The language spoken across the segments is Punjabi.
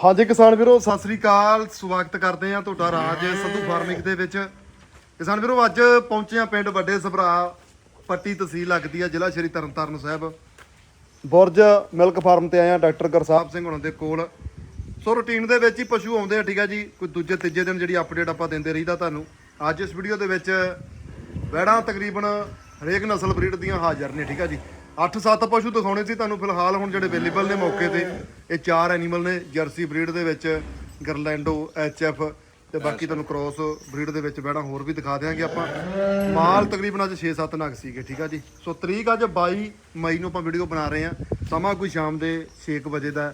ਹਾਂਜੀ ਕਿਸਾਨ ਵੀਰੋ, ਸਤਿ ਸ੍ਰੀ ਅਕਾਲ। ਸਵਾਗਤ ਕਰਦੇ ਆ ਤੁਹਾਡਾ ਰਾਜ ਸੰਧੂ ਫਾਰਮਿੰਗ ਦੇ ਵਿੱਚ। ਕਿਸਾਨ ਵੀਰੋ, ਅੱਜ ਪਹੁੰਚੇ ਆ ਪਿੰਡ ਵੱਡੇ ਸਭਰਾ, ਪੱਟੀ ਤਹਿਸੀਲ ਲੱਗਦੀ ਆ, ਜ਼ਿਲ੍ਹਾ ਸ਼੍ਰੀ ਤਰਨਤਾਰਨ ਸਾਹਿਬ। ਬੁਰਜ ਮਿਲਕ ਫਾਰਮ ਤੇ ਆਏ ਆ ਡਾਕਟਰ ਗੁਰਸਾਹਿਬ ਸਿੰਘ ਹੁਣਾਂ ਦੇ ਕੋਲ। ਸੋ ਰੂਟੀਨ ਦੇ ਵਿੱਚ ਹੀ ਪਸ਼ੂ ਆਉਂਦੇ ਆ, ਠੀਕ ਆ ਜੀ। ਕੋਈ ਦੂਜੇ, ਤੀਜੇ ਦਿਨ ਜਿਹੜੀ ਅਪਡੇਟ ਆਪਾਂ ਦਿੰਦੇ ਰਹੀਦਾ ਤੁਹਾਨੂੰ। ਅੱਜ ਇਸ ਵੀਡੀਓ ਦੇ ਵਿੱਚ ਵੈੜਾਂ ਤਕਰੀਬਨ ਹਰੇਕ ਨਸਲ ਬਰੀਡ ਦੀਆਂ ਹਾਜ਼ਰ ਨੇ, ਠੀਕ ਆ ਜੀ। 8-7 ਪਸ਼ੂ ਦਿਖਾਉਣੇ ਸੀ ਤੁਹਾਨੂੰ ਫਿਲਹਾਲ ਹੁਣ ਜਿਹੜੇ ਅਵੇਲੇਬਲ ਨੇ ਮੌਕੇ ਤੇ। ਇਹ ਚਾਰ ਐਨੀਮਲ ਨੇ, ਜਰਸੀ ਬਰੀਡ ਦੇ ਵਿੱਚ, ਗਰਲੈਂਡੋ, ਐਚਐਫ ਤੇ ਬਾਕੀ ਤੁਹਾਨੂੰ ਕ੍ਰੋਸ ਬਰੀਡ ਦੇ ਵਿੱਚ ਵੈੜਾਂ ਹੋਰ ਵੀ ਦਿਖਾ ਦਿਆਂਗੇ ਆਪਾਂ। ਮਾਲ ਤਕਰੀਬਨ ਅੱਜ 6-7 ਨਗ ਸੀਗੇ, ਠੀਕ ਆ ਜੀ? ਸੋ ਤਰੀਕ ਅੱਜ 22 ਮਈ ਨੂੰ ਆਪਾਂ ਵੀਡੀਓ ਬਣਾ ਰਹੇ ਹਾਂ। ਸਮਾਂ ਕੋਈ ਸ਼ਾਮ ਦੇ 6 ਵਜੇ ਦਾ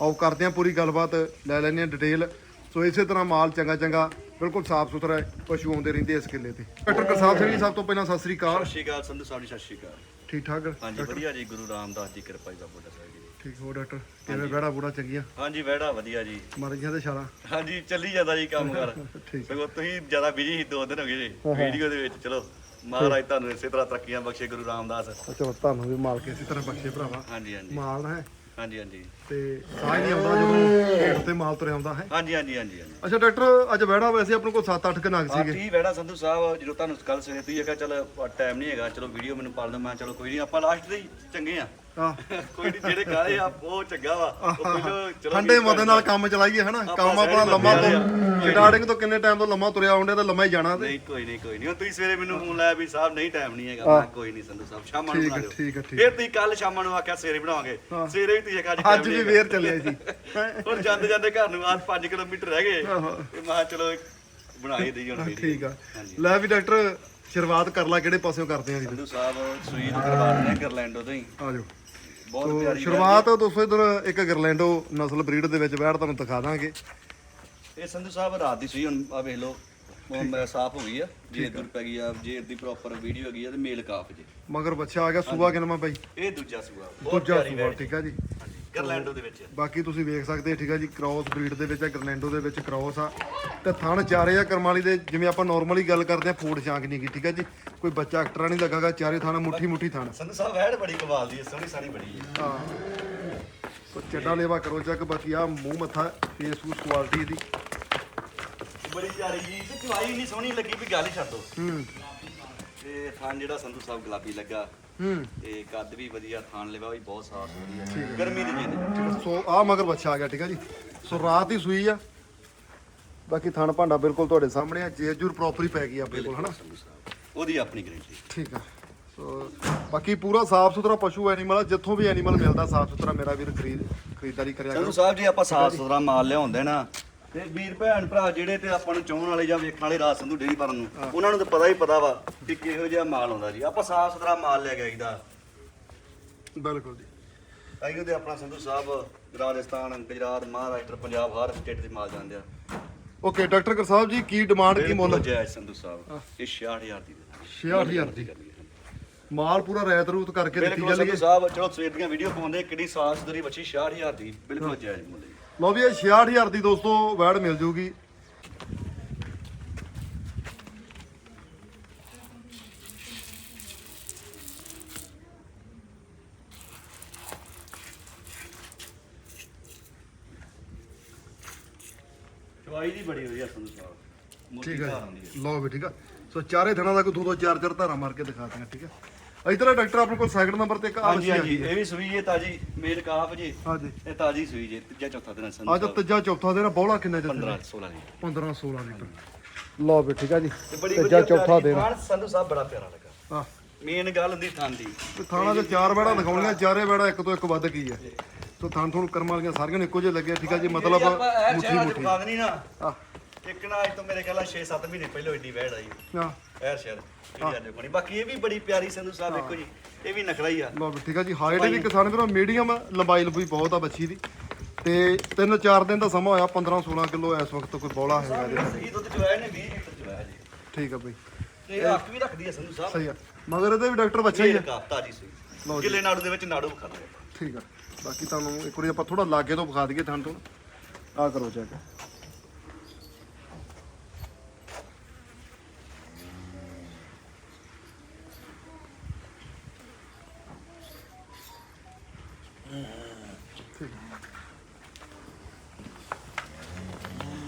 ਆਓ ਕਰਦੇ ਹਾਂ ਪੂਰੀ ਗੱਲਬਾਤ, ਲੈ ਲੈਂਦੇ ਹਾਂ ਡਿਟੇਲ ਸੋ ਇਸੇ ਤਰ੍ਹਾਂ ਮਾਲ ਚੰਗਾ ਚੰਗਾ ਬਿਲਕੁਲ ਸਾਫ਼ ਸੁਥਰਾ ਪਸ਼ੂ ਆਉਂਦੇ ਰਹਿੰਦੇ ਇਸ ਕਿੱਲੇ ਤੇ। ਡਾਕਟਰ ਗੁਰਸਾਹਿਬ ਸਿੰਘ ਜੀ, ਸਭ ਤੋਂ ਪਹਿਲਾਂ ਸਤਿ ਸ੍ਰੀ ਅਕਾਲ। ਸਤਿ ਸ਼੍ਰੀ ਅਕਾਲ ਸੰਧੂ ਸਾਹਿਬ ਜੀ, ਸਤਿ ਸ਼੍ਰੀ ਅਕਾਲ। ਠੀਕ ਠਾਕ? ਹਾਂਜੀ ਵਧੀਆ ਜੀ ਗੁਰੂ ਰਾਮਦਾਸ ਜੀ ਕਿਰਪਾ ਜੀ ਦਾ ਸਾਹਿਬ ਜੀ। ਠੀਕ ਹੋ ਡਾਕਟਰ? ਕਿਵੇਂ ਬੈੜਾ ਬੂੜਾ ਚੰਗੀਆਂ? ਹਾਂਜੀ ਵੈੜਾ ਵਧੀਆ ਜੀ। ਮਰੀਜ਼ਾਂ ਦੇ ਛਾਲਾ? ਹਾਂਜੀ ਚੱਲੀ ਜਾਂਦਾ ਜੀ ਕੰਮ ਕਰ। ਠੀਕ। ਸਗੋਂ ਤੁਸੀਂ ਜ਼ਿਆਦਾ ਬਿਜ਼ੀ ਸੀ ਦੋ ਦਿਨ ਹੋ ਗਏ ਜੀ। ਵੀਡੀਓ ਦੇ ਵਿੱਚ ਚਲੋ। ਮਹਾਰਾਜ ਤੁਹਾਨੂੰ ਇਸੇ ਤਰ੍ਹਾਂ ਤਰੱਕੀਆਂ ਬਖਸ਼ੇ ਗੁਰੂ ਰਾਮਦਾਸ। ਚਲੋ ਤੁਹਾਨੂੰ ਵੀ ਮਾਲਕ ਇਸੇ ਤਰ੍ਹਾਂ ਬਖਸ਼ੇ ਭਰਾਵਾ। ਹਾਂਜੀ ਹਾਂਜੀ। ਮਾਲ ਹੈ। ਹਾਂਜੀ ਹਾਂਜੀ। ਤੇ ਸਾਹ ਹੀ ਨਹੀਂ ਆਉਂਦਾ ਜਦੋਂ ਢੇਡ ਤੇ ਮਾਲ ਤੁਰਿਆ ਆਉਂਦਾ ਹੈ? ਹਾਂਜੀ ਹਾਂਜੀ ਹਾਂਜੀ ਹਾਂਜੀ। ਅੱਛਾ ਡਾਕਟਰ ਅੱਜ ਬੈੜਾ ਵੈਸੇ ਆਪਣੇ ਕੋਲ 7-8 ਕਨਾਗ ਹਾਂ ਸੀਗੇ। ਠੀਕ ਵੈੜਾ ਸੰਧੂ ਸਾਹਿਬ ਜਦੋਂ ਤੁਹਾਨੂੰ ਕੱਲ ਸਵੇਰੇ ਤੁਸੀਂ ਕਿਹਾ ਚੱਲ ਟਾਈਮ ਨਹੀਂ ਹੈਗਾ ਚਲੋ ਵੀਡੀਓ ਮੈਨੂੰ ਪਾ ਲਓ ਮੈਂ ਕਿਹਾ ਚਲੋ ਕੋਈ ਨਹੀਂ ਆਪਾਂ ਲਾਸਟ ਦੇ ਹੀ ਚੰਗੇ ਆ। ਕੋਈ ਨਹੀਂ ਜਿਹੜੇ ਕਾਲੇ ਆ ਉਹ ਚੰਗਾ ਵਾ। ਉਹ ਪਹਿਲਾਂ ਚਲੋ ਠੰਡੇ ਮਦੇ ਨਾਲ ਕੰਮ ਚਲਾਈਏ ਹਨਾ? ਕੰਮ ਆਪਣਾ ਲੰਮਾ ਤੋਂ ਸਟਾਰਟਿੰਗ ਤੋਂ ਕਿੰਨੇ ਟਾਈਮ ਤੋਂ ਲੰਮਾ ਤੁਰਿਆ ਆਉਂਦੇ ਤਾਂ ਲੰਮਾ ਹੀ ਜਾਣਾ ਤੇ। ਨਹੀਂ ਕੋਈ ਨਹੀਂ ਕੋਈ ਨਹੀਂ ਤੁਸੀਂ ਸਵੇਰੇ ਮੈਨੂੰ ਫੋਨ ਲਾਇਆ ਵੀ ਸਾਹਿਬ ਨਹੀਂ ਟਾਈਮ ਨਹੀਂ ਹੈਗਾ। ਮੈਂ ਕੋਈ ਨਹੀਂ ਸੰਧੂ ਸਾਹਿਬ ਸ਼ਾਮਾਂ ਨੂੰ ਬਣਾ ਲਿਓ। ਠੀਕ ਹੈ ਠੀਕ ਫਿਰ ਤੁਸੀਂ ਕੱਲ ਸ਼ਾਮਾਂ ਨੂੰ ਆਖਿਆ ਸਵੇਰੇ ਬਣਾਵਾਂਗੇ। ਸਵੇਰੇ ਵੀ ਤੁਸੀਂ ਅੱਜ ਅੱਜ ਵੀ ਵੇਰ ਚੱਲਿਆ ਸੀ ਹੁਣ ਜਾਂਦੇ ਜਾਂਦੇ ਘਰ ਨੂੰ ਅੱਜ 5 ਕਿਲੋਮੀਟਰ ਰਹਿ ਗਏ। ਆਹੋ। ਤੇ ਮੈਂ ਚਲੋ ਬਣਾ ਹੀ ਦਈਏ ਹੁਣ ਠੀਕ ਆ। ਲੈ ਵੀ ਡਾਕਟਰ ਸ਼ੁਰੂਆਤ ਕਰ ਲਾ ਕਿਹੜੇ ਪਾਸਿਓਂ ਕਰਦੇ ਆਂ ਜੀ ਸੰਧੂ ਸਾਹਿਬ ਸੂਈ ਨੂੰ ਕਰਵਾ ਗਰਲੈਂਡੋ ਤੋਂ ਹੀ। ਆ ਜਾਓ। ਬਹੁਤ ਪਿਆਰੀ ਸ਼ੁਰੂਆਤ ਦੋਸਤੋ ਇਧਰ ਇੱਕ ਗਰਲੈਂਡੋ ਨਸਲ ਬਰੀਡ ਦੇ ਵਿੱਚ ਬੈਠ ਤੁਹਾਨੂੰ ਦਿਖਾ ਦਾਂਗੇ। ਇਹ ਸੰਧੂ ਸਾਹਿਬ ਰਾਤ ਦੀ ਸੂਈ ਹੁਣ ਆ ਵੇਖ ਲਓ ਉਹ ਮੈਂ ਸਾਫ਼ ਹੋ ਗਈ ਆ ਜੇ ਇਧਰ ਪੈ ਗਈ ਆ ਜੇ ਦੀ ਪ੍ਰੋਪਰ ਵੀਡੀਓ ਹੈਗੀ ਆ ਤੇ ਮੇਲ ਕਾਫ ਜੇ। ਮਗਰ ਬੱਚਾ ਆ ਗਿਆ ਸੂਆ ਕਿਨਮਾ ਬਾਈ ਇਹ ਦੂਜਾ ਸੂਆ। ਬਹੁਤ ਦੂਜਾ ਪਿਆਰੀ ਸੂਆ ਠੀਕ ਆ ਜੀ। ਗਰਲੈਂਡੋ ਦੇ ਵਿੱਚ। ਬਾਕੀ ਤੁਸੀਂ ਵੇਖ ਸਕਦੇ ਠੀਕ ਆ ਜੀ ਕ੍ਰਾਸ ਬਰੀਡ ਦੇ ਵਿੱਚ ਆ ਗਰਲੈਂਡੋ ਦੇ ਵਿੱਚ ਕ੍ਰਾਸ ਆ। ਤੇ ਥਣ ਚਾਰੇ ਆ ਕਰਮਾਲੀ ਦੇ ਜਿਵੇਂ ਆਪਾਂ ਨਾਰਮਲੀ ਗੱਲ ਕਰਦੇ ਆ ਫੂਡ ਸ਼ਾਂਕ ਨਹੀਂ ਗੀ ਠੀਕ ਆ ਜੀ। ਕੋਈ ਬੱਚਾ ਐਕਟਰਾ ਨਹੀਂ ਲੱਗਾਗਾ ਚਾਰੇ ਥਣ ਮੁੱਠੀ ਮੁੱਠੀ ਥਣ। ਸੰਧੂ ਸਾਹਿਬ ਵੈੜ ਬੜੀ ਕਮਾਲ ਦੀ ਹੈ ਸੋਹਣੀ ਸਾਰੀ ਬੜੀ ਹੈ। ਹਾਂ। ਸੋ ਚੱਡਾ ਲੇਵਾ ਕਰੋ ਚੱਕ ਬਾਕੀ ਆ ਮੂੰਹ ਮੱਥਾ ਫੇਸ ਫੂਸ ਕੁਆਲਿਟੀ ਦੀ ਬੜੀ ਪਿਆਰੀ ਜੀ ਤੇ ਚਵਾਈ ਨਹੀਂ ਸੋਹਣੀ ਲੱਗੀ ਵੀ ਗੱਲ ਹੀ ਛੱਡ ਦੋ। ਹੂੰ। ਤੇ ਥਾਨ ਜਿਹੜਾ ਸੰਧੂ ਸਾਹਿਬ ਗੁਲਾਬੀ ਲੱਗਾ ਹੂੰ। ਤੇ ਕੱਦ ਵੀ ਵਧੀਆ ਥਾਨ ਲੈਵਾ ਵੀ ਬਹੁਤ ਸਾਫ਼ ਸੁਥਰੀ ਹੈ ਗਰਮੀ ਦੀ ਆ, ਸੋ ਆ ਮਗਰ ਬੱਚਾ ਆ ਗਿਆ ਠੀਕ ਆ ਜੀ। ਸੋ ਰਾਤ ਹੀ ਸੂਈ ਆ। ਬਾਕੀ ਥਣ ਭਾਂਡਾ ਬਿਲਕੁਲ ਤੁਹਾਡੇ ਸਾਹਮਣੇ ਆ ਜੇਜੂਰ ਪ੍ਰੋਪਰ ਹੀ ਪੈ ਗਈ ਆਪਣੇ ਕੋਲ ਹਨਾ? ਉਹਦੀ ਆਪਣੀ ਗਰੰਟੀ ਠੀਕ ਆ। ਸੋ ਬਾਕੀ ਪੂਰਾ ਸਾਫ਼ ਸੁਥਰਾ ਪਸ਼ੂ ਐਨੀਮਲ ਆ ਜਿੱਥੋਂ ਵੀ ਐਨੀਮਲ ਮਿਲਦਾ ਸਾਫ਼ ਸੁਥਰਾ ਮੇਰਾ ਵੀਰ ਖਰੀਦ ਖਰੀਦਦਾਰੀ ਕਰਿਆ ਸੰਧੂ ਕਰੋ। ਸਾਹਿਬ ਜੀ ਆਪਾਂ ਸਾਫ਼ ਸੁਥਰਾ ਮਾਲ ਲਿਆਉਂਦੇ ਨਾ ਤੇ ਵੀਰ ਭੈਣ ਭਰਾ ਜਿਹੜੇ ਤੇ ਆਪਾਂ ਨੂੰ ਚਾਹਣ ਵਾਲੇ ਜਾਂ ਵੇਖਣ ਵਾਲੇ ਰਾਤ ਸੰਧੂ ਡੇਰੀ ਭਰਨ ਨੂੰ ਉਹਨਾਂ ਨੂੰ ਤਾਂ ਪਤਾ ਹੀ ਪਤਾ ਵਾ ਕਿ ਕਿਹੋ ਜਿਹਾ ਮਾਲ ਆਉਂਦਾ ਜੀ। ਆਪਾਂ ਸਾਫ਼ ਸੁਥਰਾ ਮਾਲ ਲੈ ਕੇ ਆਈਦਾ। ਬਿਲਕੁਲ ਜੀ। ਆਈਓ ਤੇ ਆਪਣਾ ਸੰਧੂ ਸਾਹਿਬ ਰਾਜਸਥਾਨ ਗੁਜਰਾਤ ਮਹਾਰਾਸ਼ਟਰ ਪੰਜਾਬ ਹਰ ਸਟੇਟ ਦੇ ਮਾਲ ਜਾਂਦੇ ਆ। ਓਕੇ ਡਾਕਟਰ ਕਰ ਸਾਹਿਬ ਜੀ ਕੀ ਡਿਮਾਂਡ ਕੀ ਮੁੱਲ? ਜਾਇਜ਼ ਸੰਧੂ ਸਾਹਿਬ ਇਹ 66000 ਦੀ ਦੇ 66000 ਦੀ। ਮਾਲ ਪੂਰਾ ਰੈਤ ਰੂਤ ਕਰਕੇ ਦਿੱਤੀ ਜਾਂਦੀ ਸੰਧੂ ਸਾਹਿਬ ਚਲੋ ਸਵੇਰ ਦੀਆਂ ਵੀਡੀਓ ਪਾਉਂਦੇ ਕਿਹੜੀ ਸਾਸ ਦਰੀ ਬੱਚੀ 66000 ਦੀ ਬਿਲਕੁਲ ਜਾਇਜ਼ ਮੁੱਲ ਜੀ। ਲਓ ਵੀ ਇਹ 66000 ਦੀ ਦੋਸਤੋ ਵੈੜ ਮਿਲ ਜੂਗੀ। ਚਵਾਈ ਦੀ ਬੜੀ ਵਧੀਆ ਸੰਧੂ ਸਾਹਿਬ ਠੀਕ ਹੈ। ਲਓ ਵੀ ਠੀਕ ਆ। ਸੋ ਚਾਰੇ ਦਿਨਾਂ ਦਾ ਕੋਈ ਦੋ ਦੋ ਚਾਰ ਚਾਰ ਧਾਰਾ ਮਾਰ ਕੇ ਦਿਖਾ ਦਾਂਗੇ ਠੀਕ ਹੈ ਇਧਰ ਡਾਕਟਰ ਆਪਣੇ ਕੋਲ ਸੈਕਿੰਡ ਨੰਬਰ ਤੇ ਇੱਕ ਆ ਹਾਂਜੀ ਹਾਂਜੀ ਗਈ ਹੈ ਇਹ ਵੀ ਸੂਈ ਹੈ ਤਾਜੀ ਮੇਲ ਕਾਫ ਜੀ। ਹਾਂਜੀ। ਇਹ ਤਾਜੀ ਸੂਈ ਜੇ ਤੀਜਾ ਚੌਥਾ ਦਿਨ ਸੰਧੂ ਅੱਜ ਤੀਜਾ ਚੌਥਾ ਦਿਨ ਬੋਲਾ ਕਿੰਨੇ ਚ 15 16 ਦੀ 15 16 ਲੀਟਰ ਲਓ ਵੀ ਠੀਕ ਆ ਜੀ ਤੀਜਾ ਚੌਥਾ ਦਿਨ। ਸੰਧੂ ਸਾਹਿਬ ਬੜਾ ਪਿਆਰਾ ਲੱਗਾ। ਆ ਮੇਨ ਗੱਲ ਹੁੰਦੀ ਥਾਂ ਦੀ। ਥਾਣਾ ਦੇ ਚਾਰ ਬੈੜਾ ਦਿਖਾਉਣੀਆਂ ਚਾਰੇ ਬੈੜਾ ਇੱਕ ਤੋਂ ਇੱਕ ਵੱਧ ਕੀ ਹੈ ਸੋ ਥਾਂ ਥੋਣ ਕਰਮਾਂ ਵਾਲੀਆਂ ਸਾਰੀਆਂ ਨੇ ਇੱਕੋ ਜਿਹੇ ਲੱਗੇ ਠੀਕ ਆ ਜੀ ਮਤਲਬ ਮੁੱਠੀ ਮੁੱਠੀ ਨਾ। ਆ ਇੱਕ ਨਾ ਅੱਜ ਤੋਂ ਮੇਰੇ ਖਿਆਲ 6-7 ਮਹੀਨੇ ਪਹਿਲਾਂ ਏਡੀ ਵੈੜ ਆਈ। ਆ ਐਰ ਸ਼ਹਿਰ ਜਿਹੜੀ ਅੱਜ ਬਣੀ ਬਾਕੀ ਇਹ ਵੀ ਬੜੀ ਪਿਆਰੀ ਸੰਧੂ ਸਾਹਿਬ ਦੇਖੋ ਜੀ ਇਹ ਵੀ ਨਖਰਾ ਹੀ ਆ। ਲਓ ਵੀ ਠੀਕ ਆ ਜੀ ਹਾਈਟ ਵੀ ਕਿਸਾਨ ਵੀਰੋ ਮੀਡੀਅਮ ਲੰਬਾਈ ਲੰਬੀ ਬਹੁਤ ਆ ਬੱਚੀ ਦੀ। ਤੇ 3-4 ਦਿਨ ਦਾ ਸਮਾਂ ਹੋਇਆ 15-16 ਕਿਲੋ ਇਸ ਵਕਤ ਕੋਈ ਬੋਲਾ ਹੈਗਾ ਇਹਦੇ ਨਾਲ। ਇਹ ਦੁੱਧ ਚੁਆਇਆ ਨੇ 20 ਲੀਟਰ ਚੁਆਇਆ ਜੀ। ਠੀਕ ਆ ਬਈ। ਤੇ ਅੱਖ ਵੀ ਰੱਖਦੀ ਹੈ ਸੰਧੂ ਸਾਹਿਬ। ਸਹੀ ਆ। ਮਗਰ ਇਹਦੇ ਵੀ ਡਾਕਟਰ ਬੱਚਾ ਹੀ ਇਹ ਆ ਕਾਫਤਾ ਜੀ ਲਓ ਸੂਈ ਕਿਲੇ ਨਾੜੂ ਦੇ ਵਿੱਚ ਨਾੜੂ ਖਾ ਲਓ ਠੀਕ ਆ। ਬਾਕੀ ਤੁਹਾਨੂੰ ਇੱਕ ਵਾਰੀ ਆਪਾਂ ਥੋੜਾ ਲਾਗੇ ਤੋਂ ਵਿਖਾ ਦਈਏ ਥਾਂ ਤੋਂ। ਆ ਕਰੋ ਚੈੱਕ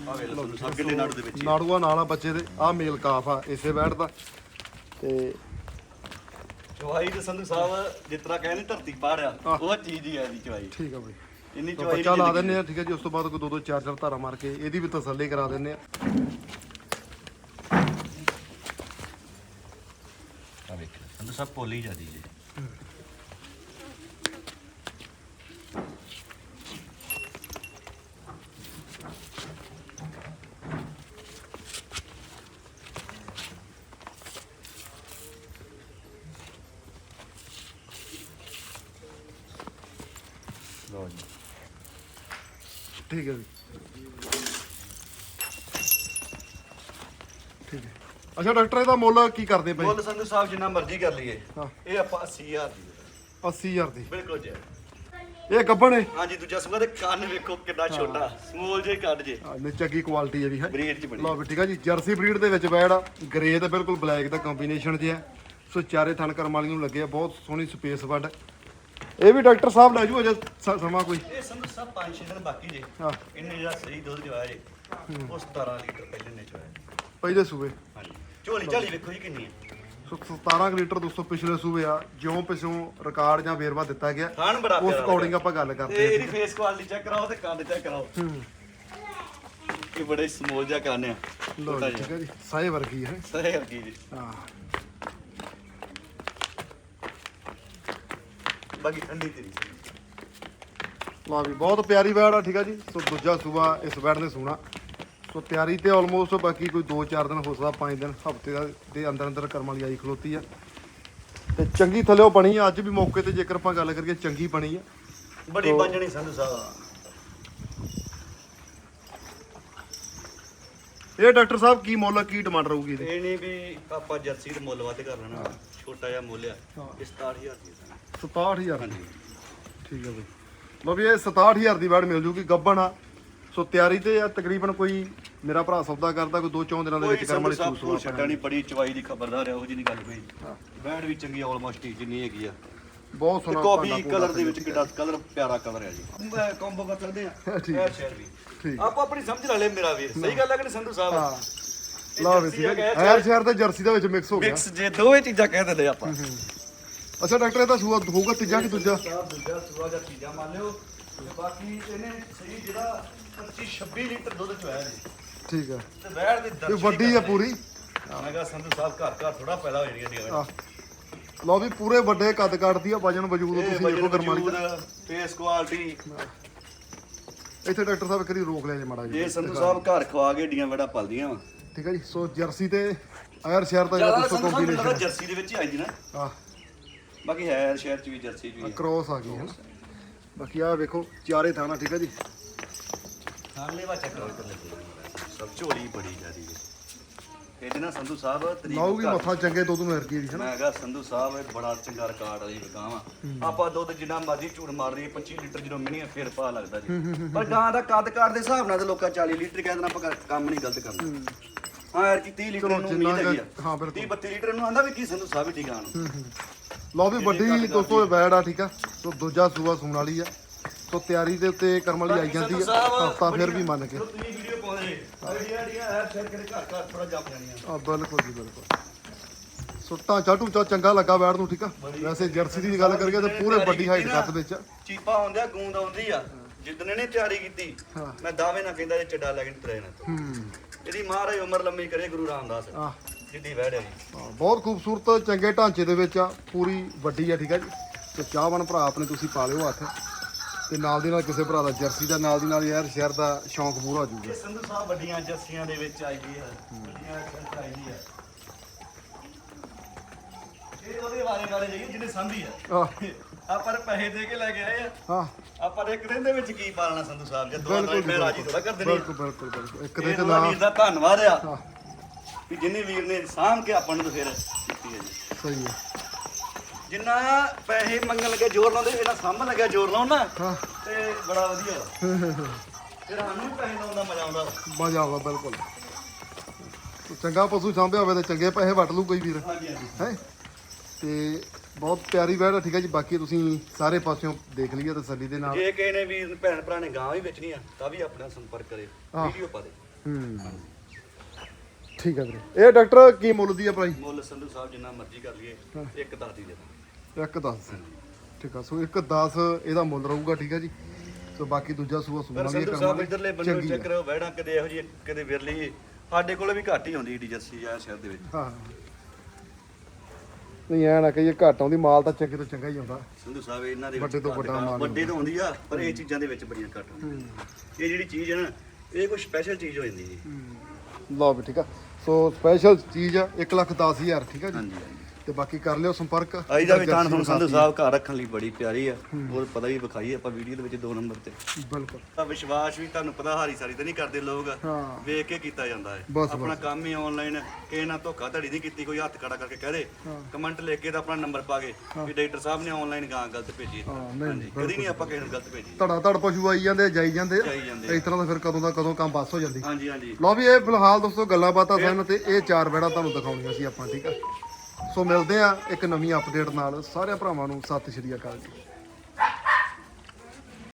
ਆ ਵੇਖ ਲਓ ਸਭ ਕਿੱਲੇ ਨਾੜੂ ਦੇ ਵਿੱਚ ਹੀ। ਨਾੜੂਆ ਨਾਲ ਆ ਬੱਚੇ ਦੇ ਆ ਮੇਲ ਕਾਫ ਆ ਇਸੇ ਬੈਠ ਦਾ। ਤੇ ਚਵਾਈ ਤੇ ਸੰਧੂ ਸਾਹਿਬ ਜਿਸ ਤਰ੍ਹਾਂ ਕਹਿੰਦੇ ਧਰਤੀ ਪਾੜਿਆ ਉਹ ਚੀਜ਼ ਹੀ ਹੈ ਦੀ ਚਵਾਈ ਠੀਕ ਆ ਬਈ। ਇੰਨੀ ਤਾਂ ਚਵਾਈ ਬੱਚਾ ਲਾ ਦਿੰਨੇ ਆ ਠੀਕ ਹੈ ਜੀ ਉਸ ਤੋਂ ਬਾਅਦ ਕੋਈ ਦੋ ਦੋ ਚਾਰ ਚਾਰ ਧਾਰਾ ਮਾਰ ਕੇ ਇਹਦੀ ਵੀ ਤਸੱਲੀ ਕਰਾ ਦਿੰਨੇ ਆ ਆ ਵੇਖ ਸੰਧੂ ਸਾਹਿਬ ਪੋਲੀ ਜਾਂਦੀ ਜੀ। ਠੀਕ ਹੈ ਜੀ। ਠੀਕ ਹੈ। ਅੱਛਾ ਡਾਕਟਰ ਇਹਦਾ ਮੁੱਲ ਕੀ ਕਰਦੇ ਪਏ? ਮੁੱਲ ਸੰਧੂ ਸਾਹਿਬ ਜਿੰਨਾ ਮਰਜ਼ੀ ਕਰ ਲਈਏ। ਹਾਂ। ਇਹ ਆਪਾਂ 80000 ਦੀ ਦੇ ਦਾਂਗੇ। 80000 ਦੀ। ਬਿਲਕੁਲ ਜੀ। ਇਹ ਗੱਬਣ ਹੈ ਹਾਂਜੀ ਦੂਜਾ ਸੂਆ ਦੇ ਕੰਨ ਵੇਖੋ ਕਿੰਨਾ ਛੋਟਾ। ਸਮੋਲ ਜੇ ਕੱਢ ਜੇ। ਆ, ਨਹੀਂ ਚੰਗੀ ਕੁਆਲਿਟੀ ਹੈ ਵੀ ਹੈ। ਬਰੀਡ ਚ ਬਣੀ ਲਓ ਵੀ ਠੀਕ ਹੈ ਜੀ। ਜਰਸੀ ਬਰੀਡ ਦੇ ਵਿੱਚ ਬੈੜ ਆ ਗ੍ਰੇ ਤੇ ਬਿਲਕੁਲ ਬਲੈਕ ਦਾ ਕੰਬੀਨੇਸ਼ਨ ਜਿਹਾ। ਸੋ ਚਾਰੇ ਥਣ ਕਰਮ ਵਾਲੀ ਨੂੰ ਲੱਗੇ ਆ। ਬਹੁਤ ਸੋਹਣੀ ਸਪੇਸ ਵੱਡ। ਇਹ ਵੀ ਡਾਕਟਰ ਸਾਹਿਬ ਲੈ ਜੂ ਅਜੇ ਸ- ਸਮਾਂ ਕੋਈ। ਇਹ ਸੰਧੂ ਸਾਹਿਬ 5-6 ਦਿਨ ਬਾਕੀ ਜੇ। ਹਾਂ। ਇਹਨੇ ਜਿਹੜਾ ਸਹੀ ਦੁੱਧ ਜਵਾਇਆ ਜੇ ਉਸ 17 ਲੀਟਰ ਪਹਿਲੇ ਨੇ ਚਵਾਇਆ ਪਹਿਲੇ ਸੂਬੇ। ਹਾਂਜੀ। ਝੋਲੀ ਝਾਲੀ ਵੇਖੋ ਜੀ ਕਿੰਨੀ ਹੈ ਸੋ 17 ਕੁ ਲੀਟਰ ਦੋਸਤੋ ਪਿਛਲੇ ਸੂਬੇ ਆ ਜਿਉਂ ਪਿਛੋਂ ਰਿਕਾਰਡ ਜਾਂ ਵੇਰਵਾ ਦਿੱਤਾ ਗਿਆ ਖਾਣ ਬੜਾ ਉਸ ਪਿਆਰਾ ਅਕੋਰਡਿੰਗ ਆਪਾਂ ਗੱਲ ਤੇ ਕਰਦੇ ਇਹਦੀ ਫੇਸ ਕੁਆਲਿਟੀ ਚੈੱਕ ਕਰਾਓ ਤੇ ਕੰਨ ਚੈੱਕ ਕਰਾਓ। ਹੂੰ। ਇਹ ਬੜੇ ਸਮੋਲ ਜਿਹਾ ਕੰਨ ਆ। ਲੋ ਜੀ ਠੀਕ ਹੈ ਜੀ। ਸਾਏ ਵਰਗੀ ਹੈ। ਸਹੀ ਹਰਕੀ ਜੀ। ਹਾਂ। ਬਾਕੀ ਠੰਡੀ ਤੇਰੀ ਲਓ ਵੀ ਬਹੁਤ ਪਿਆਰੀ ਵੈੜ ਆ ਠੀਕ ਆ ਜੀ। ਸੋ ਦੂਜਾ ਸੂਬਾ ਇਸ ਵੈੜ ਨੇ ਸੋਣਾ। ਸੋ ਤਿਆਰੀ ਤੇ ਆਲਮੋਸਟ ਬਾਕੀ ਕੋਈ 2-4 ਦਿਨ ਹੋ ਸਕਦਾ 5 ਦਿਨ ਹਫ਼ਤੇ ਦਾ ਦੇ ਅੰਦਰ ਅੰਦਰ ਕਰਮ ਵਾਲੀ ਆਈ ਖਲੋਤੀ ਆ। ਤੇ ਚੰਗੀ ਥੱਲੇ ਬਣੀ ਆ ਅੱਜ ਵੀ ਮੌਕੇ ਤੇ ਜੇਕਰ ਆਪਾਂ ਗੱਲ ਕਰੀਏ ਚੰਗੀ ਬਣੀ ਆ। ਬੜੀ ਬੰਜਣੀ ਸੰਧੂ ਸਾਹਿਬ ਇਹ ਡਾਕਟਰ ਸਾਹਿਬ ਕੀ ਮੁੱਲ ਆ, ਕੀ ਡਿਮਾਂਡ ਰਹੂਗੀ ਇਹਦੀ? ਇਹ ਨਹੀਂ ਵੀ ਆਪਾਂ ਜਰਸੀ ਦੇ ਮੁੱਲ ਵੱਧ ਕਰ ਲੈਣਾ ਛੋਟਾ ਜਿਹਾ ਮੁੱਲ ਆ। ਹਾਂ। ਇਹ 67000 ਦੀ ਹੈ 67000 ਹਾਂਜੀ। ਠੀਕ ਆ ਬਈ। ਲਓ ਵੀ ਇਹ 67000 ਦੀ ਵੈੜ ਮਿਲ ਜੂਗੀ ਗੱਬਣ ਆ। ਸੋ ਤਿਆਰੀ ਤੇ ਆ ਤਕਰੀਬਨ ਕੋਈ ਮੇਰਾ ਭਰਾ ਸੌਦਾ ਕਰਦਾ ਕੋਈ 2-4 ਦਿਨਾਂ ਦੇ ਕੋਈ ਵਿੱਚ ਕਰਮ ਸੰਧੂ ਵਾਲੀ ਸੂਸ ਕੋਲ ਛੱਡਾ ਨਹੀਂ ਬੜੀ ਚਵਾਈ ਦੀ ਖਬਰਦਾਰ ਹੈ ਉਹ ਜੀ ਨਹੀਂ ਗੱਲ ਕੋਈ। ਹਾਂ। ਬੈਂਡ ਵੀ ਚੰਗੀ ਆਲਮੋਸਟ ਜਿੰਨੀ ਹੈਗੀ ਆ। ਬਹੁਤ ਸੋਹਣਾ ਕਲਰ ਦੇ ਵਿੱਚ ਕਿੱਡਾ ਕਲਰ ਪਿਆਰਾ ਕਲਰ ਹੈ ਜੀ। ਕੰਬੋ ਕਰ ਸਕਦੇ ਆ ਠੀਕ। ਇਹ ਸ਼ੇਰ ਵੀ। ਠੀਕ। ਆਪਾਂ ਆਪਣੀ ਸਮਝ ਲੈ ਲੈ ਮੇਰਾ ਵੀਰ। ਸਹੀ ਗੱਲ ਹੈ ਕਿ ਸੰਧੂ ਸਾਹਿਬ? ਹਾਂ। ਲਓ ਵੀ ਹੈ। ਇਹ ਐਰ ਸ਼ਹਿਰ ਤੇ ਜਰਸੀ ਦੇ ਵਿੱਚ ਮਿਕਸ ਹੋ ਗਿਆ। ਮਿਕਸ ਜੇ ਦੋਵੇਂ ਚੀਜ਼ਾਂ ਕਹਿ ਦਿੰਦੇ ਆਪਾਂ। ਅੱਛਾ ਡਾਕਟਰ ਇਹ ਤਾਂ ਸੂਆ ਹੋਊਗਾ ਤੀਜਾ ਕਿ ਦੂਜਾ? ਸਾਹਿਬ ਦੂਜਾ ਸੂਆ ਜਾਂ ਚੀਜ਼ਾਂ ਮੰਨ ਲਿਓ। ਤੇ ਬਾਕੀ ਇਹਨੇ ਸਹੀ ਜਿਹੜਾ 25 26 ਲੀਟਰ ਦੁੱਧ ਚੁਆਇਆ ਜੀ। ਠੀਕ ਹੈ। ਤੇ ਵਹਿੜ ਦੇ ਇਹ ਦਰਸ਼ਨ ਵੱਡੀ ਆ ਪੂਰੀ। ਮੈਂ ਕਿਹਾ ਸੰਧੂ ਸਾਹਿਬ ਘਰ ਘਰ ਥੋੜਾ ਪੈਦਾ ਹੋ ਜਾਣੀਆਂ ਡੀਆਂ ਆ ਲਓ ਵੀ ਪੂਰੇ ਵੱਡੇ ਕੱਦ ਕੱਟਦੀ ਆ ਵਜਨ ਵਜੂਦ ਇਹ ਤੁਸੀਂ ਦੇਖੋ ਗਰਮਾਲੀ ਦਾ। ਫੇਸ ਕੁਆਲਿਟੀ ਇੱਥੇ ਡਾਕਟਰ ਸਾਹਿਬ ਕਰੀ ਰੋਕ ਲਿਆ ਜੇ ਮਾੜਾ ਇਹ ਜੀ ਸੰਧੂ ਸਾਹਿਬ ਘਰ ਖਵਾ ਕੇ ਡੀਆਂ ਵੜਾ ਪਲਦੀਆਂ ਵਾ। ਠੀਕ ਹੈ ਜੀ ਸੋ ਜਰਸੀ ਤੇ ਐਰ ਸ਼ਹਿਰ ਦਾ ਜਿਹੜਾ ਕੰਬੀਨੇਸ਼ਨ ਜਰਸੀ ਦੇ ਵਿੱਚ ਹੀ ਆਈ ਨਾ। ਆ ਬਾਕੀ ਹੈ ਸ਼ਹਿਰ ਚ ਵੀ ਜਰਸੀ ਵੀ। ਹੈ ਕ੍ਰੋਸ ਆ ਗਈ ਹੈ ਨਾ। ਬਾਕੀ ਆ ਵੇਖੋ ਚਾਰੇ ਥਾਣਾ ਠੀਕ ਹੈ ਜੀ। ਸਾਹਮਣੇ ਵਾ ਚੱਕਰ ਸਭ ਝੋਲੀ ਬੜੀ ਜਿਆਦੀ। ਹੈ ਇਹਦੇ ਨਾਲ ਸੰਧੂ ਸਾਹਿਬ ਤਰੀਕ ਲਾਊਗੀ ਘਰ- ਮੱਥਾ ਚੰਗੇ ਦੁੱਧ ਨੂੰ ਹਰਕੀ ਦੀ ਹੈ ਨਾ। ਮੈਂ ਕਿਹਾ ਸੰਧੂ ਸਾਹਿਬ ਇਹ ਬੜਾ ਚੰਗਾ ਰਿਕਾਰਡ ਵਾਲੀ ਵਿਕਾਵਾ ਆਪਾਂ ਦੁੱਧ ਜਿੰਨਾ ਮਰਜ਼ੀ ਝੂੜ ਮਾਰ ਲਈਏ 25 ਲੀਟਰ ਜਦੋਂ ਮਿਣੀ ਫਿਰ ਪਾ ਲੱਗਦਾ ਜੀ। ਪਰ ਗਾਂ ਦਾ ਕੱਦ ਕਾਟ ਦੇ ਹਿਸਾਬ ਨਾਲ ਤੇ ਲੋਕਾਂ 40 ਲੀਟਰ ਕਹਿ ਦੇਣਾ ਆਪਾਂ ਕੰਮ ਨਹੀਂ ਗਲਤ ਕਰਨਾ। ਹਾਂ। ਯਾਰ ਕਿ 30 ਲੀਟਰ ਚਲੋ ਨੂੰ ਜਿੰਨਾ ਉਮੀਦ ਹੈਗੀ ਆ। ਕੁ- ਹਾਂ, ਬਿਲਕੁਲ। 30 32 ਲੀਟਰ ਨੂੰ ਆਂਦਾ ਵੀ ਕੀ ਸੰਧੂ ਸਾਹਿਬ ਠੀਕ ਗਾਂ ਨੂੰ ਲਓ ਵੀ ਵੱਡੀ ਦੋਸਤੋ ਬੈੜ ਆ ਠੀਕ ਆ। ਸੋ ਦੂਜਾ ਸੂਆ ਸੂਣ ਵਾਲੀ ਆ। ਸੋ ਤਿਆਰੀ ਦੇ ਉੱਤੇ ਕਰਮ ਵਾਲੀ ਆਈ ਜਾਂਦੀ ਸਾਹਿਬ ਹਫਤਾ ਫਿਰ ਵੀ ਮੰਨ ਕੇ। ਜਦੋਂ ਤੁਸੀਂ ਵੀਡੀਓ ਪਾਉਂਦੇ ਆਈਡੀਆ ਡੀਆਂ ਹਰ ਸ਼ਹਿਰ ਕਿਹੜੇ ਘਰ ਘਰ ਥੋੜਾ ਜੰਪ ਜਾਣੀਆਂ। ਆ ਬਿਲਕੁਲ ਜੀ ਬਿਲਕੁਲ। ਸੋ ਢਾਂਚਾ ਢੂੰਚਾ ਚੰਗਾ ਲੱਗਾ ਬੈੜ ਨੂੰ ਠੀਕ ਆ? ਵੈਸੇ ਜਰਸੀ ਦੀ ਗੱਲ ਕਰੀਏ ਤਾਂ ਪੂਰੇ ਵੱਡੀ ਹਾਈਟ ਕੱਦ ਵਿੱਚ। ਚੀਪਾ ਆਉਂਦਾ ਗੂੰਦ ਆਉਂਦੀ ਆ ਜਿੱਦਣ ਇਹਨੇ ਤਿਆਰੀ ਕੀਤੀ ਹਾਂ। ਮੈਂ ਦਾਅਵੇ ਨਾਲ ਕਹਿੰਦਾ ਇਹ ਚੱਡਾ ਲੈ ਕੇ ਤੁਰੇ ਨਾ ਹੂੰ। ਇਹਦੀ ਮਹਾਰਾਜ ਉਮਰ ਲੰਮੀ ਕਰੇ ਗੁਰੂ ਰਾਮਦਾਸ। ਜਿੱਦੀ ਵਹਿੜ ਹੈ ਜੀ ਹਾਂ, ਬਹੁਤ ਖੂਬਸੂਰਤ ਚੰਗੇ ਢਾਂਚੇ ਦੇ ਵਿੱਚ ਆ ਪੂਰੀ ਵੱਡੀ ਆ ਠੀਕ ਆ ਜੀ। ਤੇ ਚਾਹਵਾਨ ਭਰਾ ਆਪਣੇ ਤੁਸੀਂ ਪਾ ਲਿਓ ਹੱਥ। ਤੇ ਨਾਲ ਦੀ ਨਾਲ ਕਿਸੇ ਭਰਾ ਦਾ ਜਰਸੀ ਦਾ ਨਾਲ ਦੀ ਨਾਲ ਯਾਰ ਸ਼ਹਿਰ ਦਾ ਸ਼ੌਂਕ ਪੂਰਾ ਹੋ ਜਾਊਗਾ। ਇਹ ਸੰਧੂ ਸਾਹਿਬ ਵੱਡੀਆਂ ਜੱਸੀਆਂ ਦੇ ਵਿੱਚ ਆਈ ਗਈ ਹੈ ਵੱਡੀਆਂ ਖੇਤ ਆਈ ਗਈ ਹੈ। ਇਹ ਉਹਦੇ ਬਾਰੇ ਬਾਰੇ ਜਾਈਏ ਜਿਹਨੇ ਸੰਭੀ ਆ ਆ ਆਪਾਂ ਪੈਸੇ ਦੇ ਕੇ ਲੈ ਕੇ ਆਏ ਆ। ਹਾਂ ਆਪਾਂ ਨੇ ਇੱਕ ਦਿਨ ਦੇ ਵਿੱਚ ਕੀ ਪਾਲਣਾ ਸੰਧੂ ਸਾਹਿਬ? ਜੇ ਦੋਵਾਂ ਬਿਲਕੁਲ ਨਾਲ ਮੈਂ ਰਾਜੀ ਥੋੜਾ ਕਰ ਦੇਣੀ ਬਿਲਕੁਲ ਬਿਲਕੁਲ ਬਿਲਕੁਲ। ਇੱਕ ਦੇ ਇਹ ਤੇ ਉਹਦਾ ਨਾ ਵੀਰ ਦਾ ਧੰਨਵਾਦ ਆ। ਹਾਂ ਵੀ ਜਿੰਨੇ ਵੀਰ ਨੇ ਸਾਂਭ ਕੇ ਆਪਾਂ ਨੂੰ ਤਾਂ ਫਿਰ ਕੀਤੀ ਹੈ ਜੀ। ਸਹੀ ਹੈ। ਜਿੰਨਾ ਪੈਸੇ ਮੰਗਣ ਲੱਗੇ ਜ਼ੋਰ ਲਾਉਂਦੇ ਇਹਨਾਂ ਸਾਂਭਣ ਲੱਗਿਆ ਜ਼ੋਰ ਲਾਉਣ ਨਾ ਤੇ ਬੜਾ ਵਧੀਆ ਵਾ। ਫਿਰ ਸਾਨੂੰ ਵੀ ਪੈਸੇ ਲਾਉਣ ਦਾ ਮਜ਼ਾ ਆਉਂਦਾ ਵਾ। ਮਜ਼ਾ ਆਵਾ ਬਿਲਕੁਲ। ਚੰਗਾ ਪਸ਼ੂ ਸਾਂਭਿਆ ਹੋਵੇ ਤੇ ਚੰਗੇ ਪੈਸੇ ਵਟ ਲੂ ਕੋਈ ਵੀਰ। ਹਾਂਜੀ ਹਾਂਜੀ। ਹੈ? ਤੇ ਬਹੁਤ ਪਿਆਰੀ ਵੈੜ ਆ ਠੀਕ ਹੈ ਜੀ। ਬਾਕੀ ਤੁਸੀਂ ਸਾਰੇ ਪਾਸਿਓਂ ਦੇਖ ਲਈਏ ਤਸੱਲੀ ਦੇ ਨਾਲ। ਜੇ ਕਿਸੇ ਨੇ ਵੀਰ ਭੈਣ ਭਰਾ ਨੇ ਗਾਂ ਵੀ ਵੇਚਣੀ ਆ ਤਾਂ ਵੀ ਆਪਣਾ ਸੰਪਰਕ ਕਰੇ ਹਾਂ। ਵੀਡੀਓ ਪਾ ਦੇ। ਹੂੰ। ਠੀਕ ਹੈ ਵੀਰੇ। ਇਹ ਡਾਕਟਰ ਕੀ ਮੁੱਲ ਦੀ ਆ ਭਾਈ? ਮੁੱਲ ਸੰਧੂ ਸਾਹਿਬ ਜਿੰਨਾ ਮਰਜ਼ੀ ਕਰ ਲਈਏ ਇੱਕ ਦਸ ਦੀ ਦੇ ਦਾਂਗੇ। ਇੱਕ 10 ਠੀਕ ਆ ਸੋ ਇੱਕ 10 ਇਹਦਾ ਮੁੱਲ ਰਹੂਗਾ ਠੀਕ ਹੈ ਜੀ। ਸੋ ਬਾਕੀ ਦੂਜਾ ਸੂਆ ਪਰ ਸੂਣਾ ਵੀ ਸੰਧੂ ਸਾਹਿਬ ਇਧਰਲੇ ਬੰਦੇ ਨੂੰ ਚੈੱਕ ਕਰੋ ਵਹਿੜਾਂ ਕਦੇ ਇਹੋ ਜਿਹੀ ਕਦੇ ਵਿਰਲੀ। ਸਾਡੇ ਕੋਲ ਵੀ ਘੱਟ ਹੀ ਹੁੰਦੀ ਡੀ ਜਰਸੀ ਆ ਸ਼ਹਿਰ ਦੇ ਵਿੱਚ। ਹਾਂ ਨਹੀਂ ਐ ਨਾ ਕਹੀਏ ਘੱਟ ਆਉਂਦੀ ਮਾਲ ਤਾਂ ਚੰਗੇ ਤੋਂ ਚੰਗਾ ਹੀ ਆਉਂਦਾ। ਸੰਧੂ ਸਾਹਿਬ ਇਹਨਾਂ ਦੇ ਵੱਡੇ ਤੋਂ ਵੱਡਾ ਮਾਲ ਵੱਡੇ ਤੋਂ ਹੁੰਦੀ ਆ ਪਰ ਇਹ ਚੀਜ਼ਾਂ ਦੇ ਵਿੱਚ ਬੜੀਆਂ ਘੱਟ ਹੁੰਦੀਆਂ। ਇਹ ਜਿਹੜੀ ਚੀਜ਼ ਹੈ ਨਾ ਇਹ ਕੋਈ ਸਪੈਸ਼ਲ ਚੀਜ਼ ਹੋ ਜਾਂਦੀ ਜੀ। ਲਓ ਵੀ ਠੀਕ ਆ। ਸੋ ਸਪੈਸ਼ਲ ਚੀਜ਼ ਆ 1 ਲੱਖ 10 ਹਜ਼ਾਰ ਠੀਕ ਆ ਜੀ। ਹਾਂਜੀ। ਤੇ ਬਾਕੀ ਕਰ ਲਿਓ ਸੰਪਰਕ। ਆਈ ਦਾ ਵੀ ਤਾਂ ਤੁਹਾਨੂੰ ਸੰਧੂ ਸਾਹਿਬ ਘਰ ਰੱਖਣ ਲਈ ਬੜੀ ਪਿਆਰੀ ਆ। ਉਹ ਪਤਾ ਹੀ ਵਿਖਾਈ ਆਪਾਂ ਵੀਡੀਓ ਦੇ ਵਿੱਚ ਦੋ ਨੰਬਰ ਤੇ। ਬਿਲਕੁਲ। ਤਾਂ ਵਿਸ਼ਵਾਸ ਵੀ ਤੁਹਾਨੂੰ ਪਤਾ ਹਾਰੀ ਸਾਰੀ ਤਾਂ ਨਹੀਂ ਕਰਦੇ ਲੋਕ। ਹਾਂ। ਵੇਖ ਕੇ ਕੀਤਾ ਜਾਂਦਾ ਹੈ। ਆਪਣਾ ਕੰਮ ਹੀ ਆਨਲਾਈਨ ਕਿਸੇ ਨਾਲ ਧੋਖਾ ਧੜੀ ਨਹੀਂ ਕੀਤੀ ਕੋਈ ਹੱਥ ਕੜਾ ਕਰਕੇ ਕਹਦੇ ਕਮੈਂਟ ਲਿਖ ਕੇ ਤਾਂ ਆਪਣਾ ਨੰਬਰ ਪਾ ਕੇ ਵੀ ਡਾਕਟਰ ਸਾਹਿਬ ਨੇ ਆਨਲਾਈਨ ਗਾਂ ਗਲਤ ਭੇਜੀ ਹੈ। ਹਾਂ ਨਹੀਂ ਹਾਂਜੀ ਕਦੀ ਨਹੀਂ ਆਪਾਂ ਕਿਸੇ ਨੂੰ ਗਲਤ ਭੇਜੀ। ਧੜਾ ਧੜ ਪਸ਼ੂ ਆਈ ਜਾਂਦੇ ਜਾਈ ਜਾਂਦੇ ਆ। ਜਾਈ ਜਾਂਦੇ ਇਸ ਤਰ੍ਹਾਂ ਦਾ ਫਿਰ ਕਦੋਂ ਦਾ ਕਦੋਂ ਕੰਮ ਬੱਸ ਹੋ ਜਾਂਦੀ। ਹਾਂਜੀ ਹਾਂਜੀ। ਲਓ ਵੀ ਇਹ ਫਿਲਹਾਲ ਦੋਸਤੋ ਗੱਲਾਂ ਬਾਤਾਂ ਸਨ ਤੇ ਇਹ ਚਾਰ ਬੈੜਾ ਤੁਹਾਨੂੰ ਦਿਖਾਉਣੀਆਂ ਸੀ ਆਪਾਂ ਠੀਕ ਆ। ਸੋ ਮਿਲਦੇ ਆ ਇੱਕ ਨਵੀਂ ਅਪਡੇਟ ਨਾਲ। ਸਾਰਿਆਂ ਭਰਾਵਾਂ ਨੂੰ ਸਤਿ ਸ਼੍ਰੀ ਅਕਾਲ ਜੀ।